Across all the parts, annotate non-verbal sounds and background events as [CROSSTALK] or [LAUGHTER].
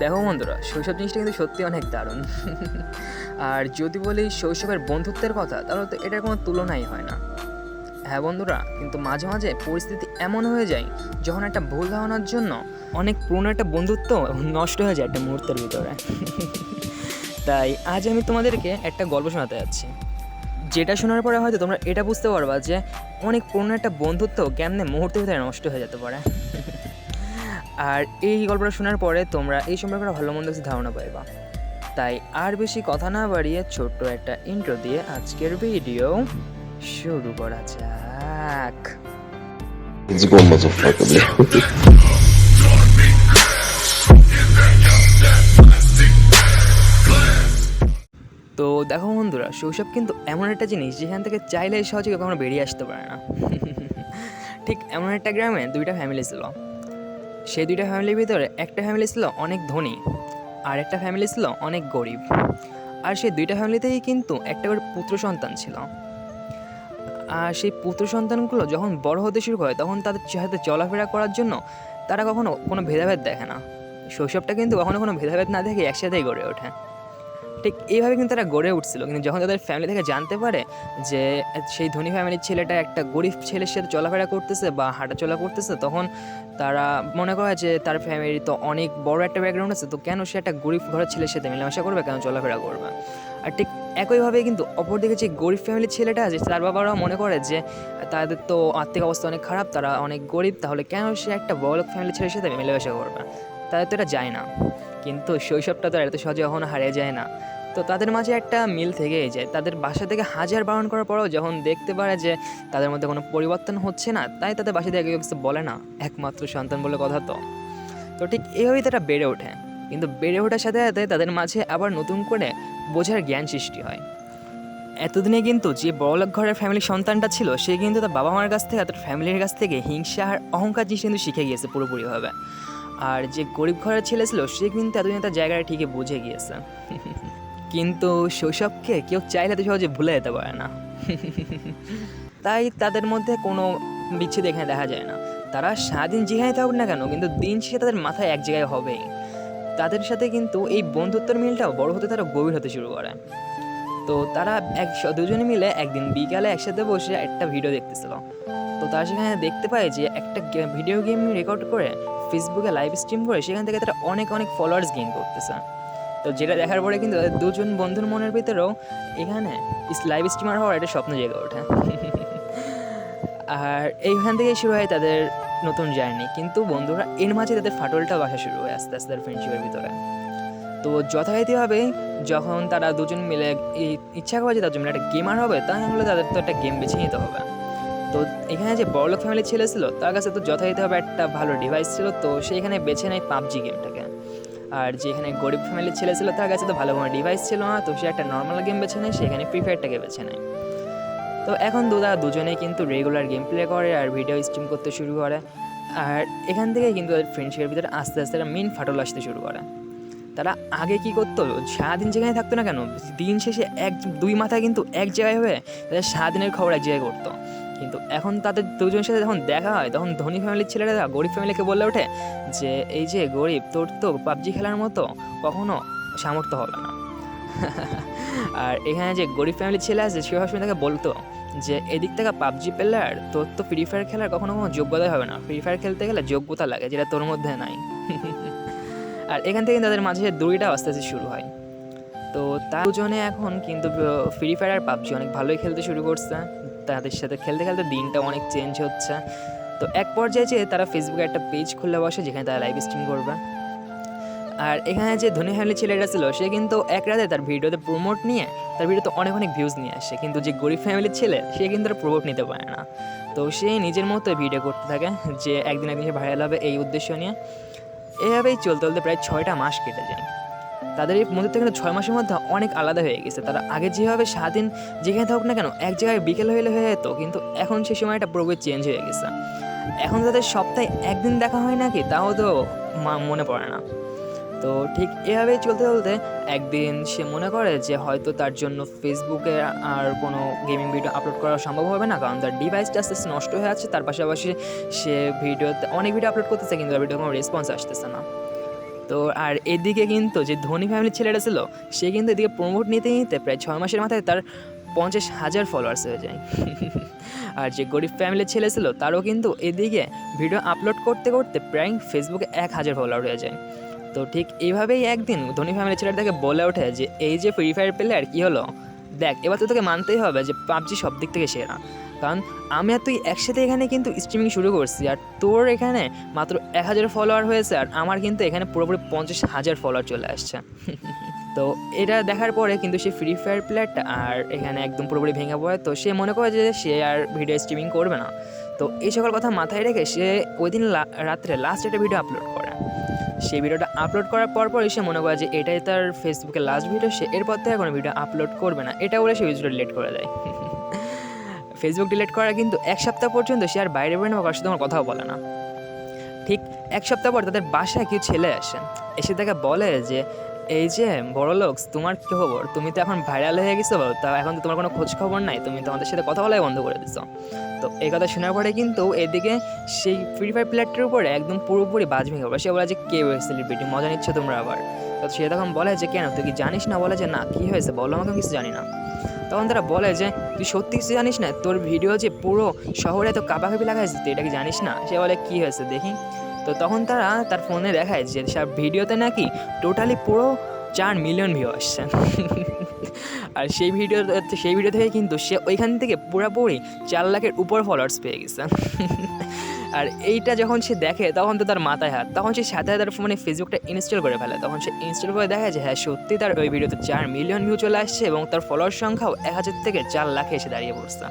দেখো বন্ধুরা, শৈশব জিনিসটা কিন্তু সত্যি অনেক দারুণ। আর যদি বলি শৈশবের বন্ধুত্বের কথা, তাহলে তো এটার কোনো তুলনাই হয় না। হ্যাঁ বন্ধুরা, কিন্তু মাঝে মাঝে পরিস্থিতি এমন হয়ে যায়, যখন একটা ভুল ধারণার জন্য অনেক পুরনো একটা বন্ধুত্ব নষ্ট হয়ে যায় একটা মুহূর্তের ভিতরে। তাই আজ আমি তোমাদেরকে একটা গল্প শোনাতে যাচ্ছি। যেটা শোনার পরে হয়তো তোমরা এটা বুঝতে পারবা যে অনেক পুরনো একটা বন্ধুত্ব কেমনে মুহূর্তের ভিতরে নষ্ট হয়ে যেতে পারে। আর এই গল্পটা শোনার পরে তোমরা এই সম্পর্কে ভালো মন্দ ধারণা পাইবা। তাই আর বেশি কথা না বাড়িয়ে ছোট্ট একটা ইন্ট্রো দিয়ে আজকের ভিডিও শুরু করা যাক. তো দেখো বন্ধুরা, শৈশব কিন্তু এমন একটা জিনিস যেখান থেকে চাইলে সহজে কখনো বেরিয়ে আসতে পারে না। ঠিক এমন একটা গ্রামে দুইটা ফ্যামিলি ছিল। সেই দুইটা ফ্যামিলির ভিতরে একটা ফ্যামিলি ছিল অনেক ধনী আর একটা ফ্যামিলি ছিল অনেক গরিব। আর সেই দুইটা ফ্যামিলিতেই কিন্তু একটা করে পুত্র সন্তান ছিল। আর সেই পুত্র সন্তানগুলো যখন বড় হতে শুরু করে, তখন তাদের সাথে চলাফেরা করার জন্য তারা কখনো কোনো ভেদাভেদ দেখে না। শৈশবটা কিন্তু কখনো কোনো ভেদাভেদ না দেখে একসাথেই গড়ে ওঠে। ঠিক এইভাবে কিন্তু তারা গড়ে উঠছিল। কিন্তু যখন তাদের ফ্যামিলি থেকে জানতে পারে যে সেই ধনী ফ্যামিলির ছেলেটা একটা গরিব ছেলের সাথে চলাফেরা করতেছে বা হাঁটাচলা করতেছে, তখন তারা মনে করে যে তার ফ্যামিলি তো অনেক বড় একটা ব্যাকগ্রাউন্ড আছে, তো কেন সে একটা গরিব ঘরের ছেলের সাথে মেলামেশা করবে? কেন চলাফেরা করবে? আর ঠিক একইভাবে কিন্তু অপরদিকে যে গরিব ফ্যামিলির ছেলেটা আছে, তার বাবারাও মনে করে যে তাদের তো আর্থিক অবস্থা অনেক খারাপ, তারা অনেক গরিব, তাহলে কেন সে একটা বড়লোক ফ্যামিলির ছেলের সাথে মেলামেশা করবে? তাদের তো এটা যায় না। কিন্তু শৈশবটা তো এত সহজে কখনো হারিয়ে যায় না। তো তাদের মাঝে একটা মিল থেকেই যায় তাদের বাসা থেকে হাজার বারণ করার পরেও যখন দেখতে পারে যে তাদের মধ্যে কোনো পরিবর্তন হচ্ছে না, তাই তাদের বাসা থেকে কেউ কিছু বলে না, একমাত্র সন্তান বলে কথা তো। তো ঠিক এইভাবেই তারা বেড়ে ওঠে। কিন্তু বেড়ে ওঠার সাথে সাথে তাদের মাঝে আবার নতুন করে বোঝার জ্ঞান সৃষ্টি হয়। এতদিনে কিন্তু যে বড়লোক ঘরের ফ্যামিলির সন্তানটা ছিল, সে কিন্তু তার বাবা মার কাছ থেকে, তার ফ্যামিলির কাছ থেকে হিংসা আর অহংকার জিনিস কিন্তু শিখে গিয়েছে পুরোপুরিভাবে। আর যে গরিব ঘরের ছেলে ছিল, সে কিন্তু এতদিন তার জায়গাটা ঠিকই বুঝে গিয়েছে। কিন্তু শৈশবকে কেউ চাইলে তো সহজে ভুলে যেতে পারে না। তাই তাদের মধ্যে কোনো বিচ্ছেদ এখানে দেখা যায় না। তারা সারাদিন যেখানে থাকুক না কেন, কিন্তু দিন শেষে তাদের মাথায় এক জায়গায় হবেই। তাদের সাথে কিন্তু এই বন্ধুত্বের মিলটাও বড় হতে তারা গভীর হতে শুরু করে। তো তারা এক দুজনে মিলে একদিন বিকালে একসাথে বসে একটা ভিডিও দেখতেছিল। তো তারা সেখানে দেখতে পায় যে একটা ভিডিও গেম রেকর্ড করে ফেসবুকে লাইভ স্ট্রিম করে সেখান থেকে তারা অনেক অনেক ফলোয়ার্স গেইন করতেছে। তো যেটা দেখার পরে কিন্তু তাদের দুজন বন্ধুর মনের ভিতরেও এখানে লাইভ স্ট্রিমার হওয়ার একটা স্বপ্ন জেগে ওঠে। আর এইখান থেকেই শুরু হয় তাদের নতুন জার্নি কিন্তু বন্ধুরা, এর মাঝে তাদের ফাটলটা বাসা শুরু হয় আস্তে আস্তে তাদের ফ্রেন্ডশিপের ভিতরে। তো যথারীতিভাবে যখন তারা দুজন মিলে ইচ্ছা করে যে তার জন্য একটা গেমার হবে, তাহলে তাদের তো একটা গেম বেছে নিতে হবে। তো এখানে যে বড়লোক ফ্যামিলি ছেলে ছিল, তার কাছে তো যথারীতিভাবে একটা ভালো ডিভাইস ছিল, তো সেইখানে বেছে নেয় পাবজি গেমটাকে আর যেখানে গরিব ফ্যামিলির ছেলে ছিল, তার কাছে তো ভালো কোনো ডিভাইস ছিল না, তো সে একটা নর্মাল গেম বেছে নেয় সেখানে ফ্রি ফায়ারটাকে বেছে নেয়। তো এখন দুদা দুজনেই কিন্তু রেগুলার গেম প্লে করে আর ভিডিও স্ট্রিম করতে শুরু করে। আর এখান থেকে কিন্তু ফ্রেন্ডশিপের ভিতরে আস্তে আস্তে একটা মেন ফাটল আসতে শুরু করে। তারা আগে কি করতো, সারাদিন যেখানে থাকতো না কেন, দিন শেষে এক, দুই মাথায় কিন্তু এক জায়গায় হয়ে তাদের সারাদিনের খবর এক জায়গায় করতো কিন্তু এখন তাদের দুজনের সাথে যখন দেখা হয়, তখন ধনী ফ্যামিলির ছেলেরা, গরিব ফ্যামিলিকে বলে ওঠে যে, এই যে গরিব, তোর তো পাবজি খেলার মতো কখনো সামর্থ্য হবে না। [LAUGHS] আর এখানে যে গরিব ফ্যামিলির ছেলে আছে, সে সবসময় তাকে বলতো যে, এদিক থেকে পাবজি প্লেয়ার তোর তো ফ্রি ফায়ার খেলার কখনো কোনো যোগ্যতাই হবে না। ফ্রি ফায়ার খেলতে গেলে যোগ্যতা লাগে, যেটা তোর মধ্যে নাই। [LAUGHS] আর এখান থেকে তাদের মাঝে দড়িটা আস্তে আস্তে শুরু হয়। তো তার দুজনে এখন কিন্তু ফ্রি ফায়ার আর পাবজি অনেক ভালোই খেলতে শুরু করছে। তাদের সাথে খেলতে খেলতে দিনটা অনেক চেঞ্জ হচ্ছে। তো এক পর্যায়ে যে তারা ফেসবুকে একটা পেজ খুলে বসে, যেখানে তারা লাইভ স্ট্রিম করবে। আর এখানে যে ধনী ফ্যামিলি ছেলেটা ছিল, সে কিন্তু এক রাতে তার ভিডিওতে প্রমোট নিয়ে, তার ভিডিওতে অনেক অনেক ভিউজ নিয়ে আসে। কিন্তু যে গরিব ফ্যামিলির ছেলে, সে কিন্তু আর প্রমোট নিতে পারে না। তো সে নিজের মতো ভিডিও করতে থাকে, যে একদিন একদিন সে ভাইরাল হবে এই উদ্দেশ্য নিয়ে। এভাবেই চলতে চলতে প্রায় ছয়টা মাস কেটে যায়। তাদের এই বন্ধুত্ব কিন্তু ছয় মাসের মধ্যে অনেক আলাদা হয়ে গেছে। তারা আগে যেভাবে স্বাধীন যেখানে থাকুক না কেন, এক জায়গায় বিকেল হইলে হয়ে যেত, কিন্তু এখন সে সময়টা পুরোপুরি চেঞ্জ হয়ে গেছে। এখন তাদের সপ্তাহে একদিন দেখা হয় নাকি, তাও তো মনে পড়ে না। তো ঠিক এভাবেই চলতে চলতে একদিন সে মনে করে যে হয়তো তার জন্য ফেসবুকে আর কোনো গেমিং ভিডিও আপলোড করা সম্ভব হবে না, কারণ তার ডিভাইসটা আস্তে আস্তে নষ্ট হয়ে আছে তার পাশাপাশি সে ভিডিওতে অনেক ভিডিও আপলোড করতেছে, কিন্তু তার ভিডিও কোনো রেসপন্স আসতেছে না। তো আর এদিকে কিন্তু যে ধনী ফ্যামিলির ছেলেটা ছিল, সে কিন্তু এদিকে প্রমোট নিতে নিতে প্রায় ছয় মাসের মাথায় তার পঞ্চাশ হাজার ফলোয়ার্স হয়ে যায়। [LAUGHS] আর যে গরিব ফ্যামিলির ছেলে ছিল, তারও কিন্তু এদিকে ভিডিও আপলোড করতে করতে প্রায় ফেসবুকে এক হাজার ফলোয়ার হয়ে যায়। তো ঠিক এইভাবেই একদিন ধনী ফ্যামিলির ছেলেটা তাকে বলে ওঠে যে, এই যে ফ্রি ফায়ার প্লেয়ার কী হলো? দেখ, এবার তো তোকে মানতেই হবে যে পাবজি সব দিক থেকে সেরা। কারণ আমি আর তুই একসাথে এখানে কিন্তু স্ট্রিমিং শুরু করছি আর তোর এখানে মাত্র এক হাজার ফলোয়ার হয়েছে আর আমার কিন্তু এখানে পুরোপুরি পঞ্চাশ হাজার ফলোয়ার চলে আসছে। [LAUGHS] তো এটা দেখার পরে কিন্তু সে ফ্রি ফায়ার প্লেয়ারটা আর এখানে একদম পুরোপুরি ভেঙে পড়ে। তো সে মনে করে যে সে আর ভিডিও স্ট্রিমিং করবে না। তো এই সকল কথা মাথায় রেখে সে ওই দিন রাত্রে লাস্ট একটা ভিডিও আপলোড করে। সেই ভিডিওটা আপলোড করার পর পরই সে মনে করে যে এটাই তার ফেসবুকে লাস্ট ভিডিও সে এরপর থেকে কোনো ভিডিও আপলোড করবে না। এটা বলে সে ভিডিওটা লেট করে দেয়। [LAUGHS] ফেসবুক ডিলিট করা কিন্তু এক সপ্তাহ পর্যন্ত সে আর বাইরে বেরোনো কারোর সাথে কথাও বলে না। ঠিক এক সপ্তাহ পর তাদের বাসায় কেউ ছেলে আসে। এসে তাকে বলে যে এই যে বড় লোক তোমার কি খবর? তুমি তো এখন ভাইরাল হয়ে গেছো, তা এখন তো তোমার কোনো খোঁজ খবর নাই। তুমি তো আমাদের সাথে কথা বলাই বন্ধ করে দিছো। তো এই কথা শোনার পরে কিন্তু এদিকে সেই ফ্রি ফায়ার প্লেয়ারটার উপরে একদম পুরোপুরি বাজ ভেঙে পড়ে। সে বলে যে, কে সেলিব্রিটি মজা নিচ্ছ তোমরা আবার? তো সে তখন বলে যে, কেন? তুই কি জানিস না? বলে যে, না, কী হয়েছে? বলো আমাকে, কিছু জানি না। তখন তারা বলে যে, তুই সত্যি কিছু জানিস না? তোর ভিডিও যে পুরো শহরে তো কাপাকাপি লাগাইছে, তুই এটা কি জানিস না? সে বলে, কী হয়েছে? দেখি। তো তখন তারা তার ফোনে দেখায় যে সব ভিডিওতে নাকি টোটালি পুরো চার মিলিয়ন ভিউ আসছে। আর সেই ভিডিও সেই ভিডিও থেকে কিন্তু সে ওইখান থেকে পুরোপুরি চার লাখের উপর ফলোয়ার্স পেয়ে গেছে। আর এইটা যখন সে দেখে, তখন তো তার মাথায় হাত। তখন সে সাথে তার ফোনে ফেসবুকটা ইনস্টল করে ফেলে। তখন সে ইনস্টল করে দেখা যে হ্যাঁ সত্যি তার ওই ভিডিওতে চার মিলিয়ন ভিউ চলে আসছে এবং তার ফলোয়ার সংখ্যাও এক হাজার থেকে চার লাখে এসে দাঁড়িয়ে পড়ছে।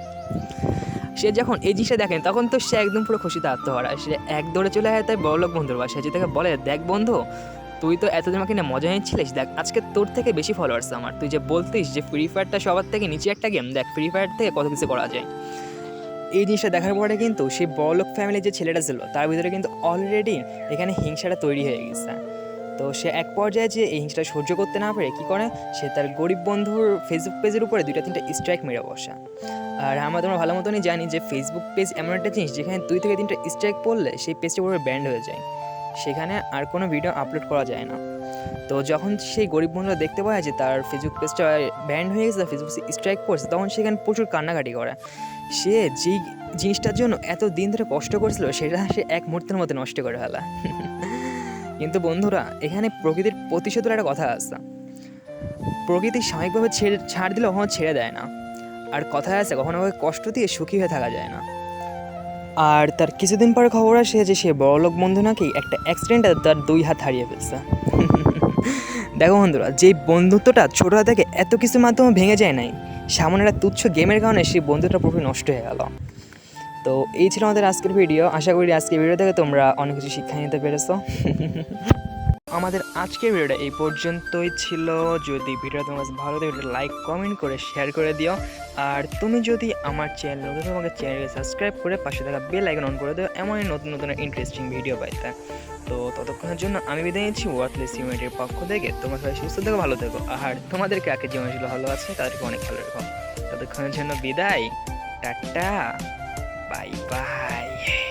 সে যখন এই জিনিসটা দেখেন, তখন তো সে একদম পুরো খুশিতে আত্মহারা। সে এক দৌড়ে চলে যায় তাই বড়লোক বন্ধুর বাসায়। যে তাকে বলে, দেখ বন্ধু, তুই তো এতদিন আমাকে নিয়ে মজা নিচ্ছিলিস। দেখ, আজকে তোর থেকে বেশি ফলোয়ার্স আমার। তুই যে বলতিস যে ফ্রি ফায়ারটা সবার থেকে নিচে একটা গেম দেখ ফ্রি ফায়ার থেকে কত কিছু করা যায়। এই জিনিসটা দেখার পরে কিন্তু সেই বড়লোক ফ্যামিলির যে ছেলেটা ছিল, তার ভিতরে কিন্তু অলরেডি এখানে হিংসাটা তৈরি হয়ে গেছে। তো সে এক পর্যায়ে যে এই হিংসাটা সহ্য করতে না পারে কী করে? সে তার গরিব বন্ধুর ফেসবুক পেজের উপরে দুইটা, তিনটা স্ট্রাইক মেরে বসা। আর আমরা তোমরা ভালো মতনই জানি যে ফেসবুক পেজ এমন একটা জিনিস যেখানে দুই থেকে তিনটা স্ট্রাইক পড়লে সেই পেজটা পুরো ব্যান্ড হয়ে যায়। সেখানে আর কোনো ভিডিও আপলোড করা যায় না। তো যখন সেই গরিব বন্ধুরা দেখতে পায় যে তার ফেসবুক পেজটা ব্যান্ড হয়ে গেছে ফেসবুক স্ট্রাইক পড়ছে, তখন সেখানে প্রচুর কান্নাকাটি করে। সে যেই জিনিসটার জন্য এত দিন ধরে কষ্ট করছিল, সেটা সে এক মুহূর্তের মধ্যে নষ্ট করে ফেলা। কিন্তু বন্ধুরা, এখানে প্রকৃতির প্রতিশোধের একটা কথা আছে। প্রকৃতি স্বাভাবিকভাবে ছেড়ে, ছাড় দিলে কখনো ছেড়ে দেয় না। আর কথায় আছে, কখনো কখনো কষ্ট দিয়ে সুখী হয়ে থাকা যায় না। আর তার কিছুদিন পরে খবর আসে যে সে বড়লোক বন্ধু নাকি একটা অ্যাক্সিডেন্টে তার দুই হাত হারিয়ে ফেলছে। [LAUGHS] দেখো বন্ধুরা, যে বন্ধুত্বটা ছোটো থেকে এত কিছুর মাধ্যমে ভেঙে যায় নাই, সামনে একটা তুচ্ছ গেমের কারণে সেই বন্ধুটা পুরোপুরি নষ্ট হয়ে গেল। তো এই ছিল আমাদের আজকের ভিডিও আশা করি আজকের ভিডিও থেকে তোমরা অনেক কিছু শিক্ষা নিতে পেরেছ। [LAUGHS] আমাদের আজকের ভিডিওটা এই পর্যন্তই ছিল। যদি ভিডিওটা তোমার কাছে ভালো লাগে লাইক কমেন্ট করে শেয়ার করে দিও। আর তুমি যদি আমার চ্যানেল নতুন আমাকে চ্যানেলকে সাবস্ক্রাইব করে পাশে থাকা বেল আইকন অন করে দিও, এমনই নতুন নতুন ইন্টারেস্টিং ভিডিও পাইতে। তো ততক্ষণের জন্য আমি বিদায় নিচ্ছি। ওয়ার্থলেস ইউনিটের পক্ষ থেকে তোমার সবাই সুস্থ থেকো, ভালো থেকো। আর তোমাদের কাকে ছিল ভালো আছে, তাদেরকে অনেক ভালো রেখো। ততক্ষণের জন্য বিদায়। টাটা। バイバイ。